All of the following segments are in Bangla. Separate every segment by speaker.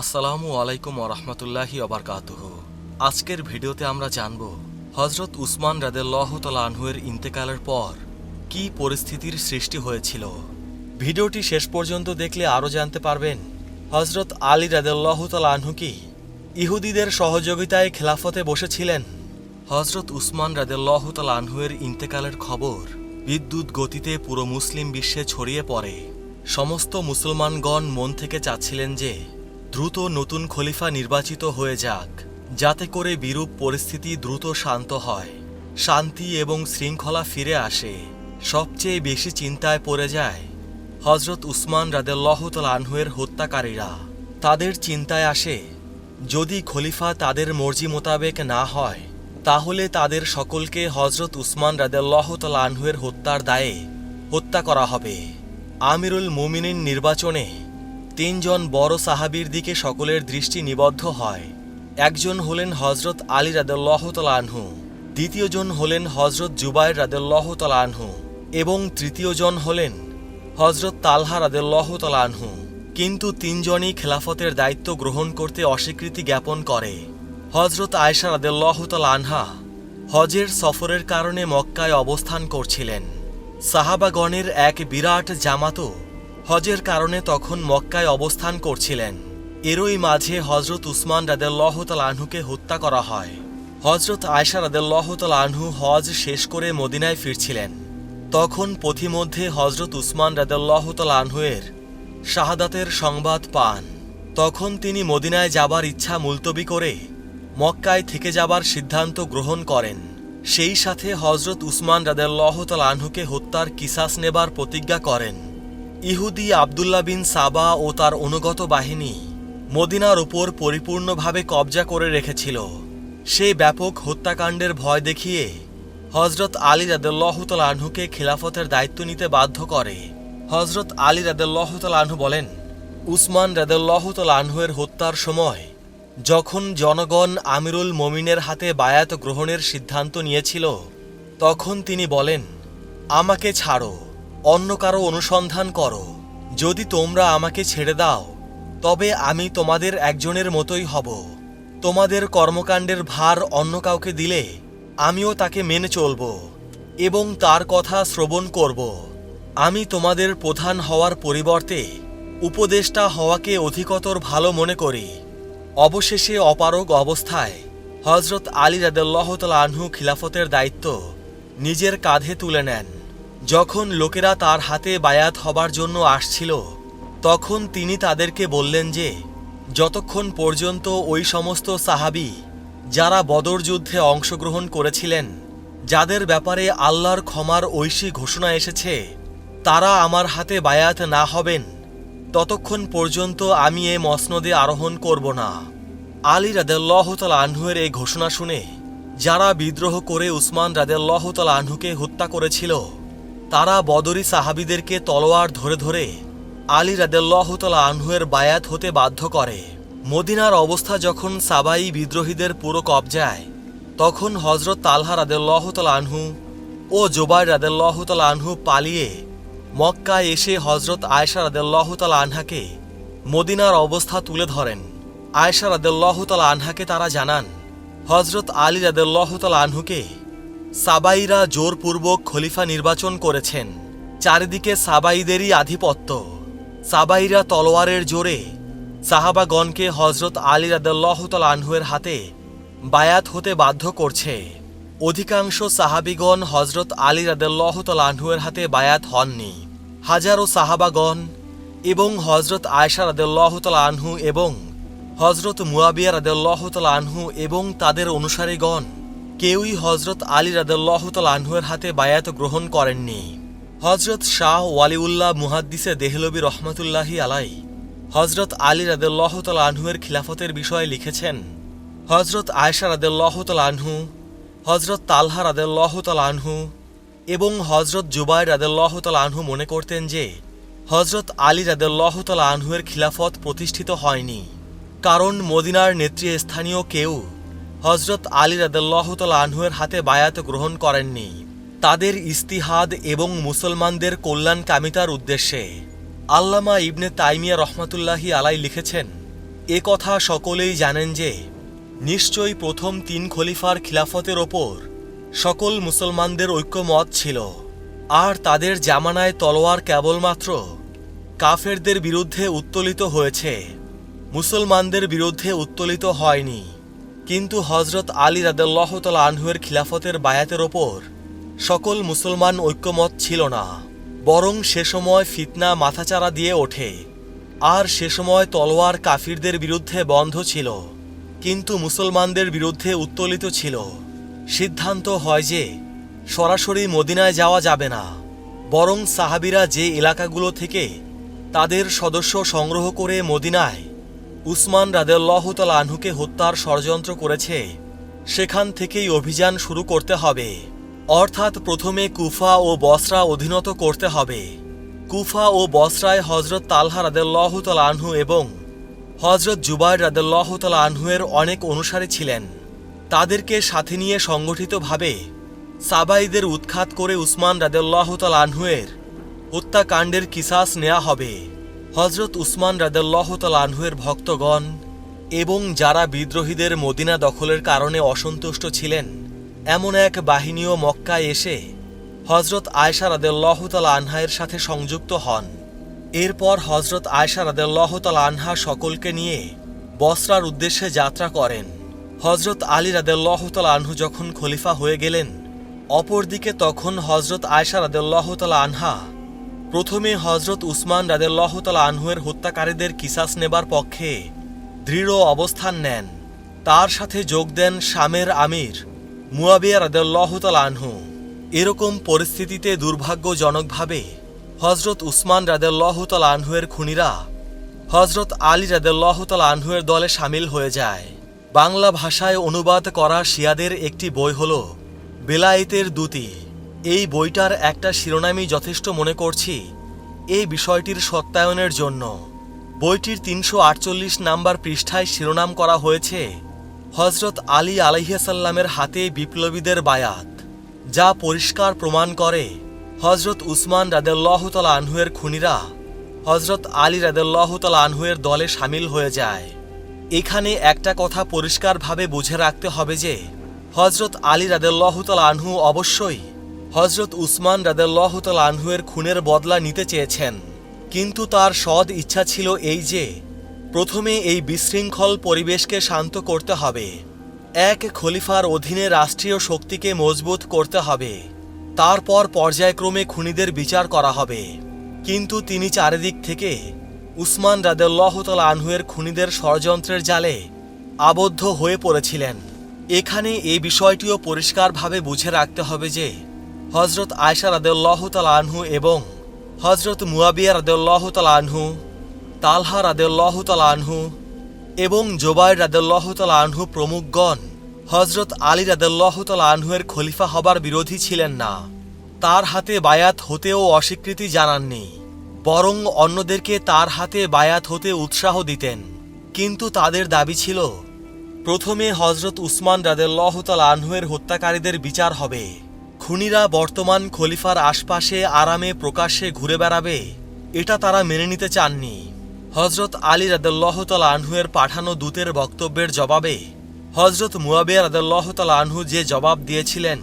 Speaker 1: আসসালামু আলাইকুম ওরহমতুল্লাহি অবরকাতুহ আজকের ভিডিওতে আমরা জানব হজরত উসমান রাদেল্লাহ আনহুয়ের ইন্তেকালের পর কি পরিস্থিতির সৃষ্টি হয়েছিল। ভিডিওটি শেষ পর্যন্ত দেখলে আরও জানতে পারবেন হজরত আলী রাদেল্লাহ আনহু কি ইহুদিদের সহযোগিতায় খেলাফতে বসেছিলেন? হজরত উসমান রাদেল্লাহ আনহুয়ের ইন্তেকালের খবর, বিদ্যুৎ গতিতে পুরো মুসলিম বিশ্বে ছড়িয়ে পড়ে। সমস্ত মুসলমানগণ মন থেকে চাচ্ছিলেন যে দ্রুত নতুন খলিফা নির্বাচিত হয়ে যাক, যাতে করে বিরূপ পরিস্থিতি দ্রুত শান্ত হয়, শান্তি এবং শৃঙ্খলা ফিরে আসে। সবচেয়ে বেশি চিন্তায় পড়ে যায় হজরত উসমান রাদেল্লাহতাল আনহুয়ের হত্যাকারীরা। তাদের চিন্তায় আসে, যদি খলিফা তাদের মর্জি মোতাবেক না হয়, তাহলে তাদের সকলকে হজরত উসমান রাদেল্লাহতাল আনহুয়ের হত্যার দায়ে হত্যা করা হবে। আমিরুল মুমিনিন নির্বাচনে তিনজন বড় সাহাবীর দিকে সকলের দৃষ্টি নিবদ্ধ হয়। একজন হলেন হজরত আলী রাদেল্লাহ আনহু, দ্বিতীয়জন হলেন হজরত জুবাইর রাদেল্লাহ আনহু এবং তৃতীয়জন হলেন হজরত তালহা রাদেল্লাহ আনহু। কিন্তু তিনজনই খেলাফতের দায়িত্ব গ্রহণ করতে অস্বীকৃতি জ্ঞাপন করে। হজরত আয়সা রাদেল্লাহ আনহা হজের সফরের কারণে মক্কায় অবস্থান করছিলেন। সাহাবাগণের এক বিরাট জামাতও হজের কারণে তখন মক্কায় অবস্থান করছিলেন। এরই মাঝে হজরত উসমান রাদেল্লাহতাল আনহুকে হত্যা করা হয়। হজরত আয়সা রাদেল্লাহতাল আনহু হজ শেষ করে মদিনায় ফিরছিলেন। তখন পথিমধ্যে হজরত উসমান রাদেল্লাহতাল আনহুয়ের শাহাদাতের সংবাদ পান। তখন তিনি মদিনায় যাবার ইচ্ছা মুলতবি করে মক্কায় থেকে যাবার সিদ্ধান্ত গ্রহণ করেন। সেই সাথে হজরত উসমান রাদেল্লাহতাল আনহুকে হত্যার কিসাস নেবার প্রতিজ্ঞা করেন। ইহুদি আবদুল্লাহ বিন সাবা ও তার অনুগত বাহিনী মদিনার উপর পরিপূর্ণভাবে কবজা করে রেখেছিল। সে ব্যাপক হত্যাকাণ্ডের ভয় দেখিয়ে হজরত আলী রাদেল্লাহতাল খিলাফতের দায়িত্ব নিতে বাধ্য করে। হজরত আলী রাদেল্লাহতাল বলেন, উসমান রাদেল্লাহতাল হত্যার সময় যখন জনগণ আমিরুল মমিনের হাতে বায়াত গ্রহণের সিদ্ধান্ত নিয়েছিল, তখন তিনি বলেন, আমাকে ছাড়ো। অন্য কারও অনুসন্ধান করো। যদি তোমরা আমাকে ছেড়ে দাও, তবে আমি তোমাদের একজনের মতোই হব। তোমাদের কর্মকাণ্ডের ভার অন্য কাউকে দিলে আমিও তাকে মেনে চলব এবং তার কথা শ্রবণ করব। আমি তোমাদের প্রধান হওয়ার পরিবর্তে উপদেষ্টা হওয়াকে অধিকতর ভালো মনে করি। অবশেষে অপারগ অবস্থায় হজরত আলী রাদেল্লাহতাল আনহু খিলাফতের দায়িত্ব নিজের কাঁধে তুলে নেন। যখন লোকেরা তার হাতে বায়াত হবার জন্য আসছিল, তখন তিনি তাদেরকে বললেন যে, যতক্ষণ পর্যন্ত ওই সমস্ত সাহাবি যারা বদর যুদ্ধে অংশগ্রহণ করেছিলেন, যাদের ব্যাপারে আল্লাহর ক্ষমার ঐশী ঘোষণা এসেছে, তারা আমার হাতে বায়াত না হবেন, ততক্ষণ পর্যন্ত আমি এ মসনদে আরোহণ করব না। আলী রাদেল্লাহতাল আনহুয়ের এই ঘোষণা শুনে, যারা বিদ্রোহ করে উসমান রাদেল্লাহতাল আনহুকে হত্যা করেছিল তারা বদরি সাহাবিদেরকে তলোয়ার ধরে ধরে আলী রাদেল্লাহতাল আনহুয়ের বায়াত হতে বাধ্য করে। মদিনার অবস্থা যখন সাবাই বিদ্রোহীদের পুরো কবজায়, তখন হজরত তালহা রাদেল্লাহতাল আনহু ও জোবাই রাদেল্লাহতাল আনহু পালিয়ে মক্কায় এসে হজরত আয়সা রাদেল্লাহতাল আনহাকে মদিনার অবস্থা তুলে ধরেন। আয়সা রাদেল্লাহতাল আনহাকে তারা জানান হজরত আলী রাদেল্লাহতাল আনহুকে সাবাইরা জোরপূর্বক খলিফা নির্বাচন করেছেন। চারিদিকে সাবাইদেরই আধিপত্য। সাবাইরা তলোয়ারের জোরে সাহাবাগণকে হজরত আলী রাদাল্লাহতাল আনহুয়ের হাতে বায়াত হতে বাধ্য করছে। অধিকাংশ সাহাবিগণ হজরত আলী রাদাল্লাহতাল আনহুয়ের হাতে বায়াত হননি। হাজারো সাহাবাগণ এবং হজরত আয়সা রাদাল্লাহতাল আনহু এবং হজরত মুয়াবিয়া রাদাল্লাহতাল আনহু এবং তাদের অনুসারীগণ কেউই হজরত আলী রাদাল্লাহতাল আনহুয়ের হাতে বায়াত গ্রহণ করেননি। হজরত শাহ ওয়ালিউল্লাহ মুহাদ্দিসে দেহলবি রহমতুল্লাহি আলাই হজরত আলী রাদেল্লাহতাল আনহুয়ের খিলাফতের বিষয়ে লিখেছেন হজরত আয়সা রাদেল্লাহতাল আনহু হজরত তালহা রাদেল্লাহতাল আনহু এবং হজরত জুবাই রাদেল্লাহতাল আনহু মনে করতেন যে হজরত আলী রাদেল্লাহতাল আনহুয়ের খিলাফত প্রতিষ্ঠিত হয়নি। কারণ মদিনার নেতৃস্থানীয় কেউ হজরত আলী রাদেল্লাহতাল আনহুয়ের হাতে বায়াত গ্রহণ করেননি। তাদের ইস্তিহাদ এবং মুসলমানদের কল্যাণ কামিতার উদ্দেশ্যে আল্লামা ইবনে তাইমিয়া রহমাতুল্লাহি আলাই লিখেছেন, এ কথা সকলেই জানেন যে নিশ্চয়ই প্রথম তিন খলিফার খিলাফতের ওপর সকল মুসলমানদের ঐক্যমত ছিল। আর তাদের জামানায় তলোয়ার কেবলমাত্র কাফেরদের বিরুদ্ধে উত্তোলিত হয়েছে। মুসলমানদের বিরুদ্ধে উত্তোলিত হয়নি। কিন্তু হজরত আলী রাদাল্লাহতাল আনহুয়ের খিলাফতের বায়াতের ওপর সকল মুসলমান ঐক্যমত ছিল না, বরং সে সময় ফিতনা মাথাচাড়া দিয়ে ওঠে। আর সে সময় তলোয়ার কাফিরদের বিরুদ্ধে বন্ধ ছিল, কিন্তু মুসলমানদের বিরুদ্ধে উত্তোলিত ছিল। সিদ্ধান্ত হয় যে সরাসরি মদিনায় যাওয়া যাবে না, বরং সাহাবিরা যে এলাকাগুলো থেকে তাদের সদস্য সংগ্রহ করে মদিনায় উসমান রাদেল্লাহতাল আনহুকে হত্যার ষড়যন্ত্র করেছে। সেখান থেকেই অভিযান শুরু করতে হবে। অর্থাৎ প্রথমে কুফা ও বসরা অধীনত করতে হবে। কুফা ও বসরায় হজরত তালহা রাদেল্লাহতাল আনহু এবং হজরত জুবাইর রাদেল্লাহতাল আনহুয়ের অনেক অনুসারী ছিলেন। তাদেরকে সাথে নিয়ে সংগঠিতভাবে সাবাইদের উৎখাত করে উসমান রাদেল্লাহতাল আনহুয়ের হত্যাকাণ্ডের কিসাস নেওয়া হবে। হজরত উসমান রাদেল্লাহতাল আনহুয়ের ভক্তগণ এবং যারা বিদ্রোহীদের মদিনা দখলের কারণে অসন্তুষ্ট ছিলেন, এমন এক বাহিনীও মক্কায় এসে হজরত আয়সা রাদেল্লাহতাল আনহায়ের সাথে সংযুক্ত হন। এরপর হজরত আয়সা রাদেল্লাহতাল আনহা সকলকে নিয়ে বসরার উদ্দেশ্যে যাত্রা করেন। হজরত আলী রাদেল্লাহতাল আনহু যখন খলিফা হয়ে গেলেন, অপরদিকে তখন হজরত আয়সা রাদেল্লাহতাল আনহা প্রথমে হজরত উসমান রাদেল্লাহতাল আনহুয়ের হত্যাকারীদের কিসাস নেবার পক্ষে দৃঢ় অবস্থান নেন। তার সাথে যোগ দেন শামের আমির মুয়াবিয়া রাদেল্লাহতাল আনহু। এরকম পরিস্থিতিতে দুর্ভাগ্যজনকভাবে হজরত উসমান রাদেল্লাহতাল আনহুয়ের খুনিরা হজরত আলী রাদেল্লাহতাল আনহুয়ের দলে সামিল হয়ে যায়। বাংলা ভাষায় অনুবাদ করা শিয়াদের একটি বই হল বেলায়েতের দূতি। এই বইটার একটা শিরোনামই যথেষ্ট মনে করছি, এই বিষয়টির সত্যায়নের জন্য। বইটির তিনশো আটচল্লিশ নাম্বার পৃষ্ঠায় শিরোনাম করা হয়েছে হজরত আলী আলহিয়াসাল্লামের হাতে বিপ্লবীদের বায়াত, যা পরিষ্কার প্রমাণ করে হজরত উসমান রাদেল্লাহতাল আনহুয়ের খুনিরা হজরত আলী রাদেল্লাহতাল আনহুয়ের দলে সামিল হয়ে যায়। এখানে একটা কথা পরিষ্কারভাবে বুঝে রাখতে হবে যে হজরত আলী রাদেল্লাহতাল আনহু অবশ্যই হজরত উসমান রাদেল্লাহতাল আনহুয়ের খুনের বদলা নিতে চেয়েছেন। কিন্তু তার সদ ইচ্ছা ছিল এই যে, প্রথমে এই বিশৃঙ্খল পরিবেশকে শান্ত করতে হবে। এক খলিফার অধীনে রাষ্ট্রীয় শক্তিকে মজবুত করতে হবে। তারপর পর্যায়ক্রমে খুনিদের বিচার করা হবে। কিন্তু তিনি চারিদিক থেকে উসমান রাদেল্লাহতাল আনহুয়ের খুনিদের ষড়যন্ত্রের জালে আবদ্ধ হয়ে পড়েছিলেন। এখানে এই বিষয়টিও পরিষ্কারভাবে বুঝে রাখতে হবে যে হজরত আয়সা রাদেল্লাহতাল আনহু এবং হজরত মুয়াবিয়া রাদেল্লাহতাল আনহু, তালহা রাদেল্লাহতাল আনহু এবং জোবাইর রাদেল্লাহতাল আনহু প্রমুখগণ হজরত আলী রাদেল্লাহতাল আনহুয়ের খলিফা হবার বিরোধী ছিলেন না। তার হাতে বায়াত হতেও অস্বীকৃতি জানাননি। বরং অন্যদেরকে তার হাতে বায়াত হতে উৎসাহ দিতেন। কিন্তু তাদের দাবি ছিল, প্রথমে হজরত উসমান রাদেল্লাহতাল আনহুয়ের হত্যাকারীদের বিচার হবে। খুনিরা বর্তমান খলিফার আশপাশে আরামে প্রকাশ্যে ঘুরে বেড়াবে, এটা তারা মেনে নিতে চাননি। হজরত আলী রাদেল্লাহতাল আনহুয়ের পাঠানো দূতের বক্তব্যের জবাবে হজরত মুয়াবিয়া রাদেল্লাহতাল আনহু যে জবাব দিয়েছিলেন,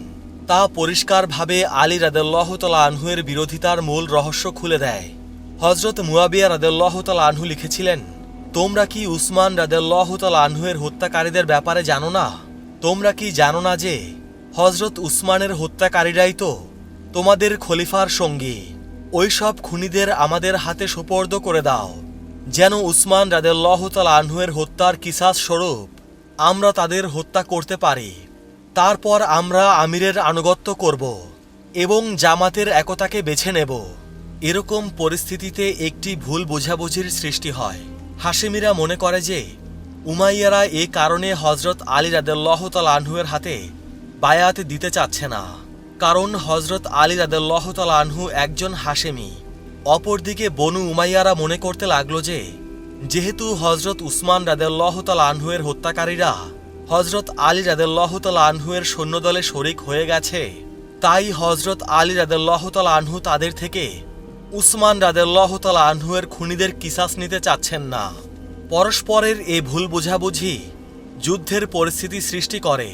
Speaker 1: তা পরিষ্কারভাবে আলী রাদেল্লাহতাল আনহুয়ের বিরোধিতার মূল রহস্য খুলে দেয়। হজরত মুয়াবিয়া রাদেল্লাহতাল আনহু লিখেছিলেন, তোমরা কি উসমান রাদেল্লাহতাল আনহুয়ের হত্যাকারীদের ব্যাপারে জানো না? তোমরা কি জানো না যে হজরত উসমানের হত্যাকারীরাই তো তোমাদের খলিফার সঙ্গী। ওইসব খুনিদের আমাদের হাতে সোপর্দ করে দাও। যেন উসমান রাদেল্লাহতাল আনহুয়ের হত্যার কিসাস স্বরূপ আমরা তাদের হত্যা করতে পারি। তারপর আমরা আমিরের আনুগত্য করব এবং জামাতের একতাকে বেছে নেব। এরকম পরিস্থিতিতে একটি ভুল বোঝাবুঝির সৃষ্টি হয়। হাসেমিরা মনে করে যে উমাইয়ারা এ কারণে হজরত আলী রাদেল্লাহতাল আনহুয়ের হাতে বায়াত দিতে চাচ্ছে না। কারণ হজরত আলী রাদেল্লাহতাল আনহু একজন হাসেমি অপরদিকে বনু উমাইয়ারা মনে করতে লাগল যে, যেহেতু হজরত উসমান রাদেল্লাহতাল আনহুয়ের হত্যাকারীরা হজরত আলী রাদেল্লাহতাল আনহুয়ের সৈন্যদলে শরিক হয়ে গেছে, তাই হজরত আলী রাদেল্লাহতাল আনহু তাদের থেকে উসমান রাদেল্লাহতাল আনহুয়ের খুনিদের কিসাস নিতে চাচ্ছেন না। পরস্পরের এ ভুল বোঝাবুঝি যুদ্ধের পরিস্থিতি সৃষ্টি করে।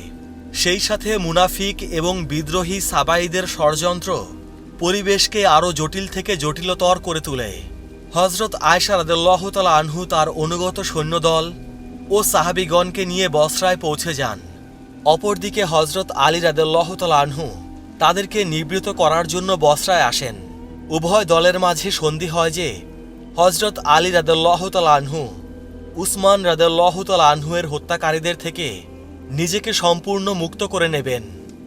Speaker 1: সেই সাথে মুনাফিক এবং বিদ্রোহী সাবাইদের ষড়যন্ত্র পরিবেশকে আরও জটিল থেকে জটিলতর করে তোলে। হজরত আয়সা রাদেল্লাহ তালা আনহু তার অনুগত সৈন্যদল ও সাহাবিগণকে নিয়ে বসরায় পৌঁছে যান। অপরদিকে হজরত আলী রাদেল্লাহ তালা আনহু তাদেরকে নিবৃত করার জন্য বসরায় আসেন। উভয় দলের মাঝে সন্ধি হয় যে হজরত আলী রাদেল্লাহ তালা আনহু, উসমান রাদেল্লাহ তালা আনহুয়ের হত্যাকারীদের থেকে নিজেকে সম্পূর্ণ মুক্ত করে নেবেন।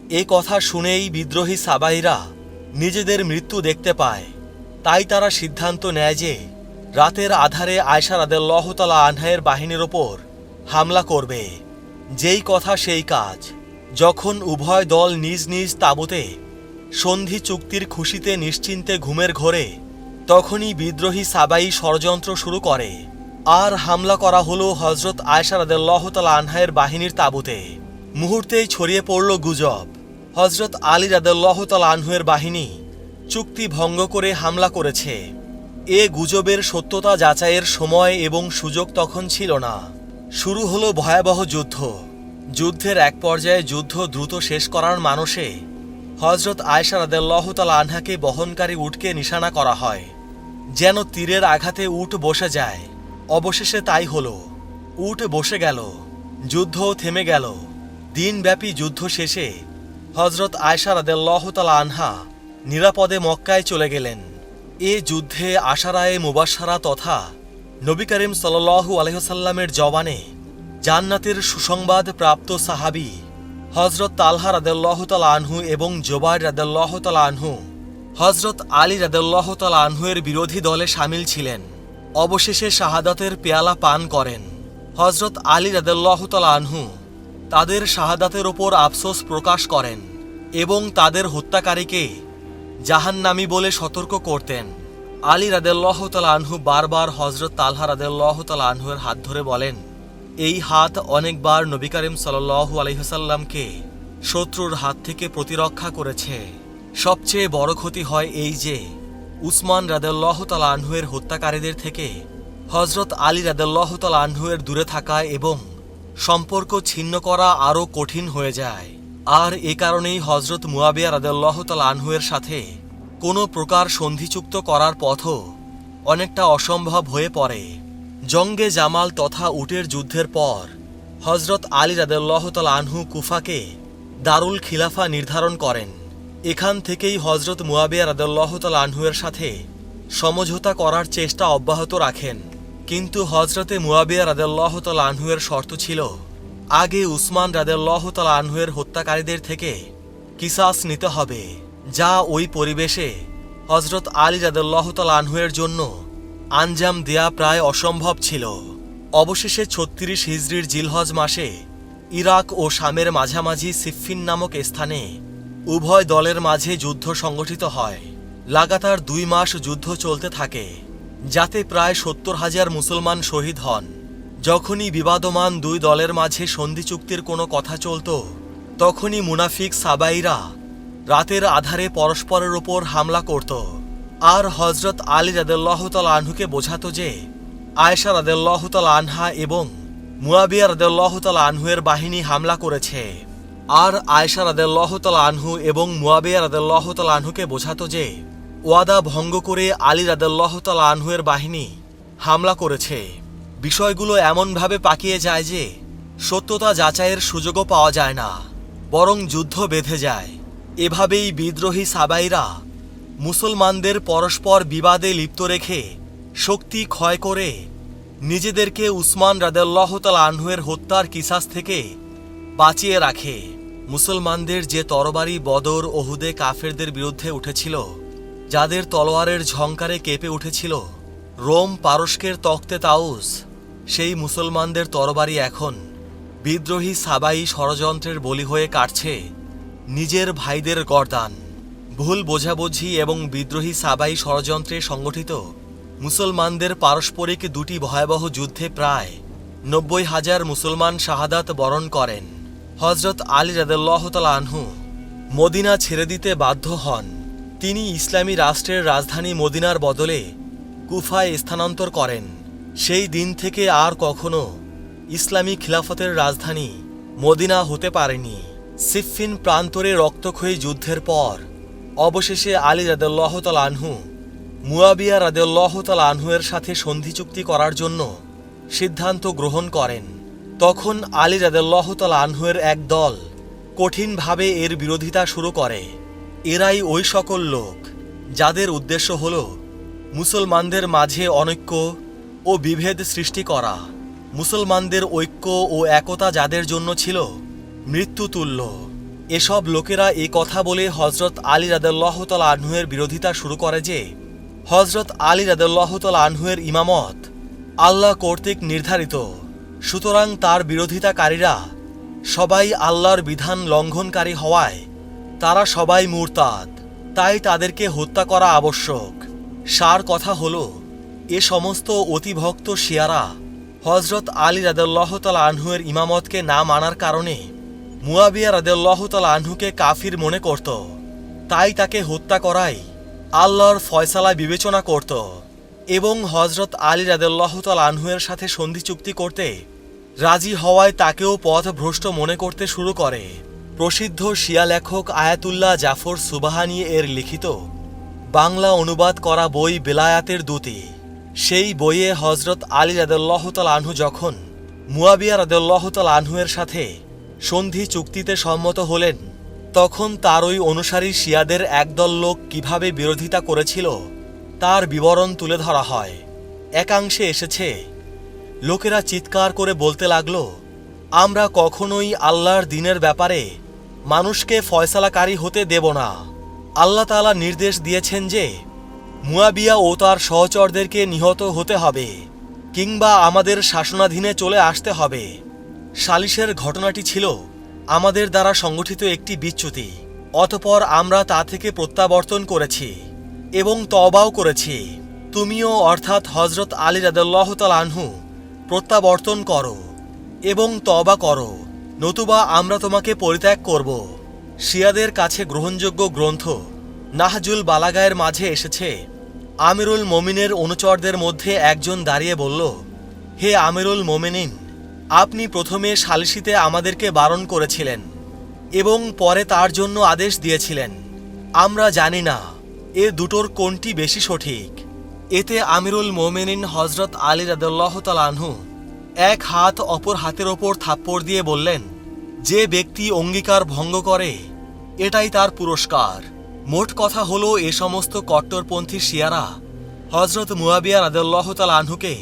Speaker 1: এ কথা শুনেই বিদ্রোহী সাবাইরা নিজেদের মৃত্যু দেখতে পায়। তাই তারা সিদ্ধান্ত নেয় যে রাতের আধারে আয়সা রাদেল্লাহ তালা আনহায়ের বাহিনীর ওপর হামলা করবে। যেই কথা সেই কাজ। যখন উভয় দল নিজ নিজ তাঁবুতে সন্ধি চুক্তির খুশিতে নিশ্চিন্তে ঘুমের ঘোরে, তখনই বিদ্রোহী সাবাই ষড়যন্ত্র শুরু করে। আর হামলা করা হলো হজরত আয়সা রাদেল্লাহ তালা আনহায়ের বাহিনীর তাঁবুতে। মুহূর্তেই ছড়িয়ে পড়ল গুজব। হজরত আলী রাদেল্লাহ তালা আনহুয়ের বাহিনী চুক্তি ভঙ্গ করে হামলা করেছে। এ গুজবের সত্যতা যাচাইয়ের সময় এবং সুযোগ তখন ছিল না। শুরু হলো ভয়াবহ যুদ্ধ। যুদ্ধের এক পর্যায়ে যুদ্ধ দ্রুত শেষ করার মানসে হজরত আয়সা রাদেল্লাহ তালা আনহাকে বহনকারী উটকে নিশানা করা হয়। যেন তীরের আঘাতে উট বসে যায়। অবশেষে তাই হলো। উট বসে গেল যুদ্ধ থেমে গেল। দিনব্যাপী যুদ্ধ শেষে হজরত আয়সা রাদেল্লাহ আনহা নিরাপদে মক্কায় চলে গেলেন। এ যুদ্ধে আশারায়ে মুবাসারা তথা নবী করিম সাল্লু আলহ্লামের জবানে জান্নাতের সুসংবাদ প্রাপ্ত সাহাবি হজরত তালহা রাদেল্লাহ তালা আনহু এবং জোবাইর রাদেল্লাহ তালা আনহু হজরত আলী রাদেল্লাহ তালা আনহুয়ের বিরোধী দলে সামিল ছিলেন। অবশেষে শাহাদাতের পেয়ালা পান করেন। হজরত আলী রাদেল্লাহতালা আনহু তাদের শাহাদাতের ওপর আফসোস প্রকাশ করেন এবং তাদের হত্যাকারীকে জাহান্নামি বলে সতর্ক করতেন। আলী রাদেল্লাহ তালা আনহু বারবার হজরত তালহা রাদেল্লাহ তালা আনহুয়ের হাত ধরে বলেন, এই হাত অনেকবার নবী করিম সাল্লু আলহিহাসাল্লামকে শত্রুর হাত থেকে প্রতিরক্ষা করেছে। সবচেয়ে বড় ক্ষতি হয় এই যে উসমান রাদেল্লাহ তালা আনহুয়ের হত্যাকারীদের থেকে হজরত আলী রাদেল্লাহ তালা আনহুয়ের দূরে থাকা এবং সম্পর্ক ছিন্ন করা আরও কঠিন হয়ে যায়। আর এ কারণেই হজরত মুয়াবিয়া রাদেল্লাহ তালা আনহুয়ের সাথে কোনো প্রকার সন্ধিযুক্ত করার পথও অনেকটা অসম্ভব হয়ে পড়ে। জঙ্গে জামাল তথা উটের যুদ্ধের পর হজরত আলী রাদেল্লাহ তালা আনহু কুফাকে দারুল খিলাফা নির্ধারণ করেন। এখান থেকেই হজরত মুয়াবিয়া রাদেল্লাহ তালা আনহুয়ের সাথে সমঝোতা করার চেষ্টা অব্যাহত রাখেন। কিন্তু হজরতে মুয়াবিয়া রাদেল্লাহ তালা আনহুয়ের শর্ত ছিল, আগে উসমান রাদেল্লাহ তালা আনহুয়ের হত্যাকারীদের থেকে কিসাস নিতে হবে, যা ওই পরিবেশে হজরত আলী রাদেল্লাহ তালা আনহুয়ের জন্য আঞ্জাম দেয়া প্রায় অসম্ভব ছিল। অবশেষে ছত্রিশ হিজড়ির জিলহজ মাসে ইরাক ও শামের মাঝামাঝি সিফিন নামক স্থানে উভয় দলের মাঝে যুদ্ধ সংগঠিত হয়। লাগাতার দুই মাস যুদ্ধ চলতে থাকে, যাতে প্রায় সত্তর হাজার মুসলমান শহীদ হন। যখনই বিবাদমান দুই দলের মাঝে সন্ধি চুক্তির কোনো কথা চলত, তখনই মুনাফিক সাবাইরা রাতের আধারে পরস্পরের ওপর হামলা করত। আর হজরত আলী রাদেল্লাহ তাল আনহুকে বোঝাত যে, আয়েশা রাদেল্লাহ তাল আনহা এবং মুয়াবিয়া রাদেল্লাহ তাল আনহুয়ের বাহিনী হামলা করেছে। আর আয়েশা রাদেল্লাহ তাল আনহু এবং মুয়াবিয়া রাদেল্লাহ তাল আনহুকে বোঝাতো যে, ওয়াদা ভঙ্গ করে আলী রাদেল্লাহ তাল আনহুয়ের বাহিনী হামলা করেছে। বিষয়গুলো এমনভাবে পাকিয়ে যায় যে, সত্যতা যাচাইয়ের সুযোগও পাওয়া যায় না, বরং যুদ্ধ বেঁধে যায়। এভাবেই বিদ্রোহী সাবাইরা মুসলমানদের পরস্পর বিবাদে লিপ্ত রেখে শক্তি ক্ষয় করে নিজেদেরকে উসমান রাদেল্লাহ তাল আনহুয়ের হত্যার কিসাস থেকে বাঁচিয়ে রাখে। মুসলমানদের যে তরবারি, বদর, ওহুদে কাফেরদের বিরুদ্ধে উঠেছিল, যাদের তলোয়ারের ঝংকারে কেঁপে উঠেছিল, রোম পারস্কের তক্তে তাউস, সেই মুসলমানদের তরবারি এখন বিদ্রোহী সাবাই ষড়যন্ত্রের বলি হয়ে কাটছে নিজের ভাইদের গরদান। ভুল বোঝাবুঝি এবং বিদ্রোহী সাবাই ষড়যন্ত্রে সংগঠিত মুসলমানদের পারস্পরিক দুটি ভয়াবহ যুদ্ধে প্রায় নব্বই হাজার মুসলমান শাহাদাত বরণ করেন। হজরত আলী রাদেল্লাহ তালা আনহু মদিনা ছেড়ে দিতে বাধ্য হন। তিনি ইসলামী রাষ্ট্রের রাজধানী মদিনার বদলে কুফায় স্থানান্তর করেন। সেই দিন থেকে আর কখনো ইসলামী খিলাফতের রাজধানী মদিনা হতে পারেনি। সিফিন প্রান্তরে রক্তক্ষয়ী যুদ্ধের পর অবশেষে আলী রাদেল্লাহ তাল আনহু, মুয়াবিয়া রাদেল্লাহ তাল আনহুয়ের সাথে সন্ধি চুক্তি করার জন্য সিদ্ধান্ত গ্রহণ করেন। তখন আলী রাদেল্লাহতাল আনহুয়ের এক দল কঠিনভাবে এর বিরোধিতা শুরু করে। এরাই ওই সকল লোক যাদের উদ্দেশ্য হল মুসলমানদের মাঝে অনৈক্য ও বিভেদ সৃষ্টি করা। মুসলমানদের ঐক্য ও একতা যাদের জন্য ছিল মৃত্যুতুল্য। এসব লোকেরা এ কথা বলে হজরত আলী রাদাল্লাহতাল আনহুয়ের বিরোধিতা শুরু করে যে হজরত আলী রাদাল্লাহতাল আনহুয়ের ইমামত আল্লাহ কর্তৃক নির্ধারিত। সুতরাং তার বিরোধিতাকারীরা সবাই আল্লাহর বিধান লঙ্ঘনকারী হওয়ায় তারা সবাই মুরতাদ। তাই তাদেরকে হত্যা করা আবশ্যক। সার কথা হল, এ সমস্ত অতিভক্ত শিয়ারা হজরত আলী রাদেল্লাহ তাল আনহুয়ের ইমামতকে না মানার কারণে মুয়াবিয়া রাদেল্লাহ তাল আনহুকে কাফির মনে করত। তাই তাকে হত্যা করাই আল্লাহর ফয়সালা বিবেচনা করত। এবং হজরত আলী রাদেল্লাহ তাল আনহুয়ের সাথে সন্ধি চুক্তি করতে রাজি হওয়ায় তাকেও পথ ভ্রষ্ট মনে করতে শুরু করে। প্রসিদ্ধ শিয়া লেখক আয়াতুল্লাহ জাফর সুবাহানি এর লিখিত, বাংলা অনুবাদ করা বই বেলায়াতের দূতি সেই বইয়ে হজরত আলী রাদুল্লাহতাল আনহু যখন মুয়াবিয়া রাদুল্লাহতাল আনহুয়ের সাথে সন্ধি চুক্তিতে সম্মত হলেন, তখন তার ওই অনুসারী শিয়াদের একদল লোক কীভাবে বিরোধিতা করেছিল তার বিবরণ তুলে ধরা হয়। একাংশে এসেছে, লোকেরা চিৎকার করে বলতে লাগল, আমরা কখনোই আল্লাহর দিনের ব্যাপারে মানুষকে ফয়সালাকারী হতে দেব না। আল্লাহ তাআলা নির্দেশ দিয়েছেন যে, মুয়াবিয়া ও তার সহচরদেরকে নিহত হতে হবে, কিংবা আমাদের শাসনাধীনে চলে আসতে হবে। সালিশের ঘটনাটি ছিল আমাদের দ্বারা সংগঠিত একটি বিচ্যুতি, অতপর আমরা তা থেকে প্রত্যাবর্তন করেছি। এবং তবাও করেছি। তুমিও অর্থাৎ হজরত আলী রাদাল্লাহ আনহু প্রত্যাবর্তন করো এবং তবা করো, নতুবা আমরা তোমাকে পরিত্যাগ করব। শিয়াদের কাছে গ্রহণযোগ্য গ্রন্থ নাহজুল বালাগায়ের মাঝে এসেছে। আমিরুল মোমিনের অনুচরদের মধ্যে একজন দাঁড়িয়ে বলল, হে আমিরুল মোমিনিন, আপনি প্রথমে সালিসিতে আমাদেরকে বারণ করেছিলেন এবং পরে তার জন্য আদেশ দিয়েছিলেন। আমরা জানি না এ দুটোর কোনটি বেশি সঠিক। এতে আমিরুল মোমেনিন হজরত আলী রাদুল্লাহ আনহু এক হাত অপর হাতের ওপর থাপ্পড় দিয়ে বললেন, যে ব্যক্তি অঙ্গীকার ভঙ্গ করে, এটাই তার পুরস্কার। মোট কথা হলো এ সমস্ত কট্টরপন্থী শিয়ারা হজরত মুয়াবিয়া রাদুল্লাহ আনহুকে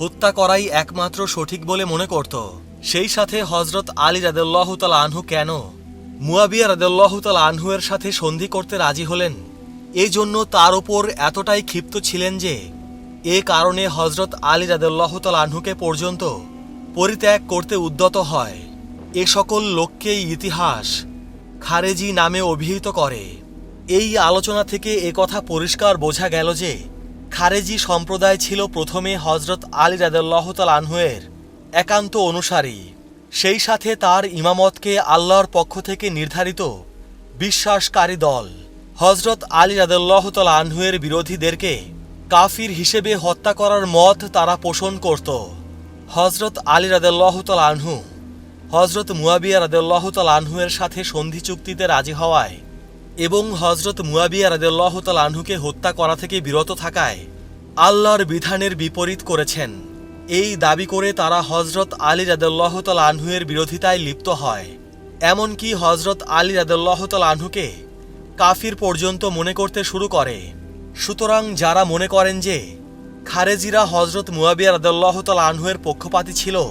Speaker 1: হত্যা করাই একমাত্র সঠিক বলে মনে করত। সেই সাথে হজরত আলী রাদুল্লাহ আনহু কেন মুয়াবিয়া রাদুল্লাহ তাল আনহুয়ের সাথে সন্ধি করতে রাজি হলেন? এই জন্য তার ওপর এতটাই ক্ষিপ্ত ছিলেন যে, এ কারণে হজরত আলী রাদুল্লাহ তাল আনহুকে পর্যন্ত পরিত্যাগ করতে উদ্যত হয়। এ সকল লোককেই ইতিহাস খারেজি নামে অভিহিত করে। এই আলোচনা থেকে কথা পরিষ্কার বোঝা গেল যে, খারেজি সম্প্রদায় ছিল প্রথমে হজরত আলী রাদুল্লাহ তাল আনহুয়ের একান্ত অনুসারী। সেই সাথে তার ইমামতকে আল্লাহর পক্ষ থেকে নির্ধারিত বিশ্বাসকারী দল। হজরত আলী রাদুল্লাহ তাল আনহুয়ের বিরোধীদেরকে কাফির হিসেবে হত্যা করার মত তারা পোষণ করত। হজরত আলী রাদুল্লাহ তাল আনহু, হজরত মুয়াবিয়া রাদুল্লাহ তাল আনহুয়ের সাথে সন্ধি চুক্তিতে রাজি হওয়ায় এবং হজরত মুয়াবিয়া রাদুল্লাহ তাল আনহুকে হত্যা করা থেকে বিরত থাকায় আল্লাহর বিধানের বিপরীত করেছেন। এই দাবি করে তারা হজরত আলী রাদুল্লাহ তাল আনহুয়ের বিরোধিতায় লিপ্ত হয়। এমনকি হজরত আলী রাদুল্লাহ তাল আনহুকে কাফির পর্যন্ত মনে করতে শুরু করে। সুতরাং যারা মনে করেন যে খারেজিরা হজরত মুয়াবিয়া রাদুল্লাহ তাল আনহুয়ের পক্ষপাতী ছিল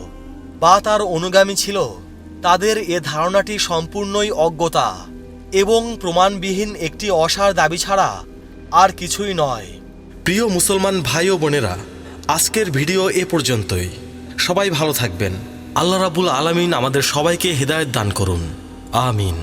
Speaker 1: বা তার অনুগামী ছিল, তাদের এ ধারণাটি সম্পূর্ণই অজ্ঞতা এবং প্রমাণবিহীন একটি অসার দাবি ছাড়া আর কিছুই নয়।
Speaker 2: প্রিয় মুসলমান ভাই ও বোনেরা, আজকের ভিডিও এ পর্যন্তই। সবাই ভালো থাকবেন। আল্লাহ রাবুল আলামিন আমাদের সবাইকে হেদায়েত দান করুন। আমিন।